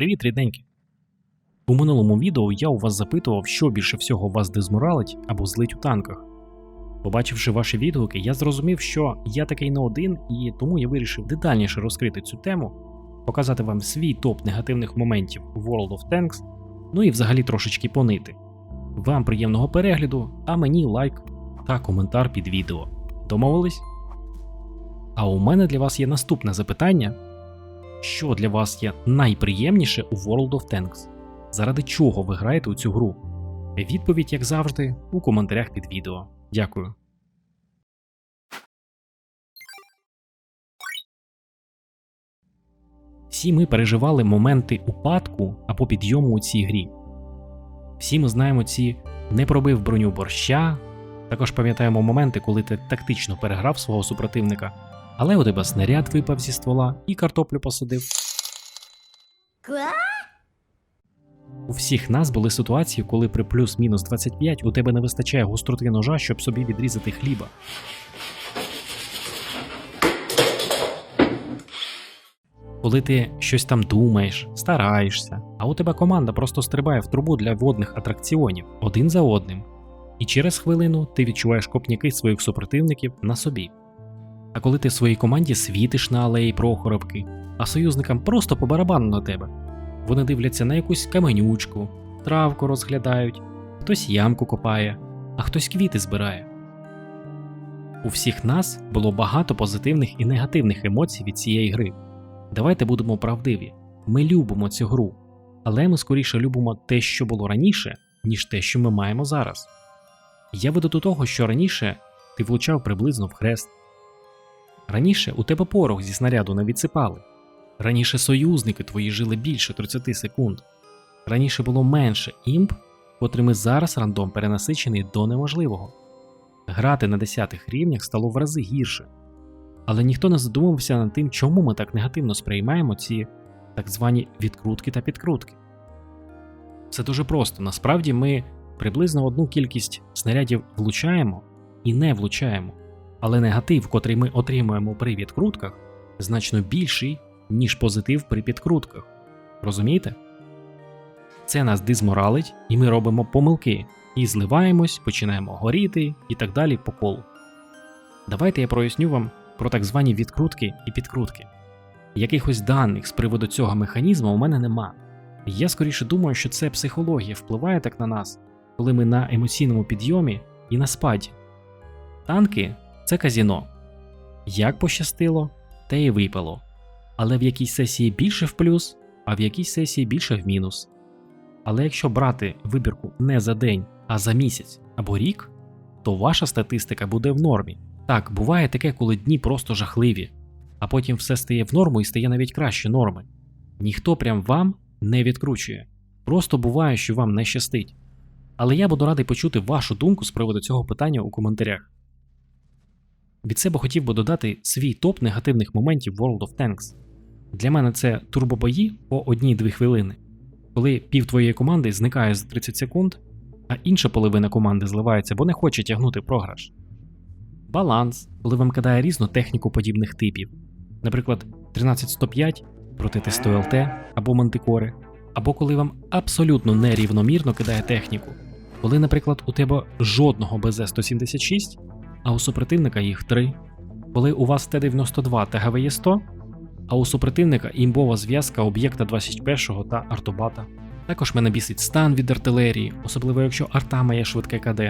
Привіт, рідненькі! У минулому відео я у вас запитував, що більше всього вас дезморалить або злить у танках. Побачивши ваші відгуки, я зрозумів, що я такий не один, і тому я вирішив детальніше розкрити цю тему, показати вам свій топ негативних моментів World of Tanks, ну і взагалі трошечки понити. Вам приємного перегляду, а мені лайк та коментар під відео. Домовились? А у мене для вас є наступне запитання: що для вас є найприємніше у World of Tanks? Заради чого ви граєте у цю гру? Відповідь, як завжди, у коментарях під відео. Дякую. Всі ми переживали моменти упадку або підйому у цій грі. Всі ми знаємо ці не пробив броню борща. Також пам'ятаємо моменти, коли ти тактично переграв свого супротивника, але у тебе снаряд випав зі ствола і картоплю посадив. У всіх нас були ситуації, коли при плюс-мінус 25 у тебе не вистачає гостроти ножа, щоб собі відрізати хліба. Коли ти щось там думаєш, стараєшся, а у тебе команда просто стрибає в трубу для водних атракціонів один за одним, і через хвилину ти відчуваєш копняки своїх супротивників на собі. А коли ти в своїй команді світиш на алеї Прохоровки, а союзникам просто по барабану на тебе, вони дивляться на якусь каменючку, травку розглядають, хтось ямку копає, а хтось квіти збирає. У всіх нас було багато позитивних і негативних емоцій від цієї гри. Давайте будемо правдиві. Ми любимо цю гру, але ми скоріше любимо те, що було раніше, ніж те, що ми маємо зараз. Я веду до того, що раніше ти влучав приблизно в хрест. Раніше у тебе порох зі снаряду не відсипали. Раніше союзники твої жили більше 30 секунд. Раніше було менше імп, котрими зараз рандом перенасичений до неможливого. Грати на 10 рівнях стало в рази гірше. Але ніхто не задумувався над тим, чому ми так негативно сприймаємо ці так звані відкрутки та підкрутки. Все дуже просто. Насправді ми приблизно одну кількість снарядів влучаємо і не влучаємо, але негатив, котрий ми отримуємо при відкрутках, значно більший, ніж позитив при підкрутках. Розумієте? Це нас дизморалить, і ми робимо помилки, і зливаємось, починаємо горіти і так далі по колу. Давайте я проясню вам про так звані відкрутки і підкрутки. Якихось даних з приводу цього механізму у мене нема. Я скоріше думаю, що це психологія впливає так на нас, коли ми на емоційному підйомі і на спаді. Танки це казіно. Як пощастило, те і випало. Але в якійсь сесії більше в плюс, а в якійсь сесії більше в мінус. Але якщо брати вибірку не за день, а за місяць або рік, то ваша статистика буде в нормі. Так, буває таке, коли дні просто жахливі, а потім все стає в норму і стає навіть краще норми. Ніхто прям вам не відкручує. Просто буває, що вам не щастить. Але я буду радий почути вашу думку з приводу цього питання у коментарях. Від себе хотів би додати свій топ негативних моментів World of Tanks. Для мене це турбобої по 1-2 хвилини, коли пів твоєї команди зникає за 30 секунд, а інша половина команди зливається, бо не хоче тягнути програш. Баланс, коли вам кидає різну техніку подібних типів, наприклад, 13105 проти тесту ЛТ або мантикори, або коли вам абсолютно нерівномірно кидає техніку, коли, наприклад, у тебе жодного БЗ-176, а у супротивника їх 3, коли у вас Т-92 та ГВЄ-100, а у супротивника імбова зв'язка об'єкта 21 та артобата. Також мене бісить стан від артилерії, особливо якщо арта має швидке КД.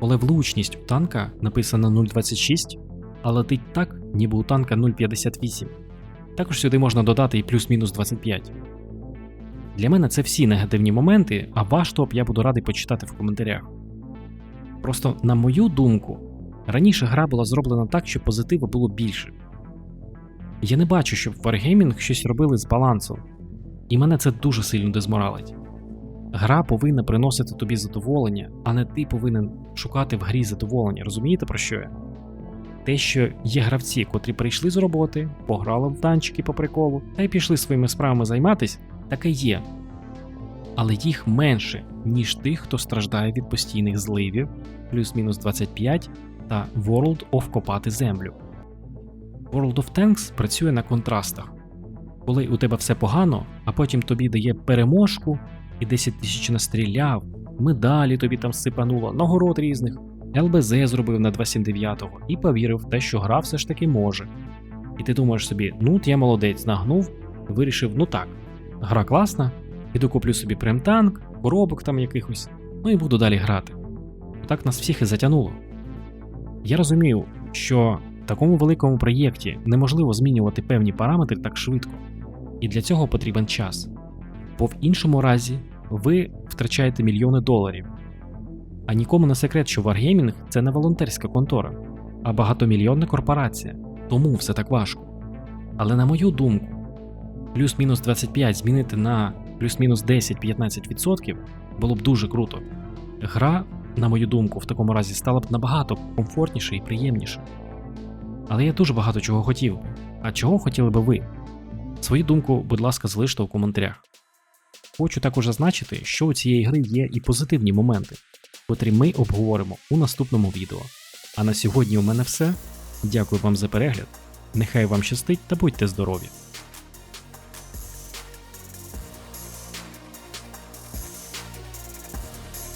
Коли влучність у танка написана 0,26, а летить так, ніби у танка 0,58. Також сюди можна додати і плюс-мінус 25. Для мене це всі негативні моменти, а ваш топ я буду радий почитати в коментарях. Просто, на мою думку, раніше гра була зроблена так, щоб позитиву було більше. Я не бачу, щоб Wargaming щось робили з балансом, і мене це дуже сильно дезморалить. Гра повинна приносити тобі задоволення, а не ти повинен шукати в грі задоволення. Розумієте про що я? Те, що є гравці, котрі прийшли з роботи, пограли в танчики по приколу та й пішли своїми справами займатись, таке є. Але їх менше, ніж тих, хто страждає від постійних зливів, плюс-мінус 25 та World of копати землю. World of Tanks працює на контрастах. коли у тебе все погано, а потім тобі дає переможку і 10 тисяч настріляв, медалі тобі там сипануло, нагород різних, ЛБЗ зробив на 279-го і повірив в те, що гра все ж таки може. І ти думаєш собі, ну я молодець, нагнув, вирішив, ну так, гра класна, піду куплю собі прем-танк, коробок там якихось, ну і буду далі грати. Так нас всіх і затягнуло. Я розумію, що в такому великому проєкті неможливо змінювати певні параметри так швидко, і для цього потрібен час. Бо в іншому разі ви втрачаєте мільйони доларів. А нікому не секрет, що Wargaming – це не волонтерська контора, а багатомільйонна корпорація, тому все так важко. Але на мою думку, плюс-мінус 25 змінити на плюс-мінус 10-15% було б дуже круто. Гра, на мою думку, в такому разі стала б набагато комфортніше і приємніше. Але я дуже багато чого хотів. А чого хотіли би ви? Свою думку, будь ласка, залиште у коментарях. Хочу також зазначити, що у цієї гри є і позитивні моменти, котрі ми обговоримо у наступному відео. А на сьогодні у мене все. Дякую вам за перегляд. Нехай вам щастить та будьте здорові!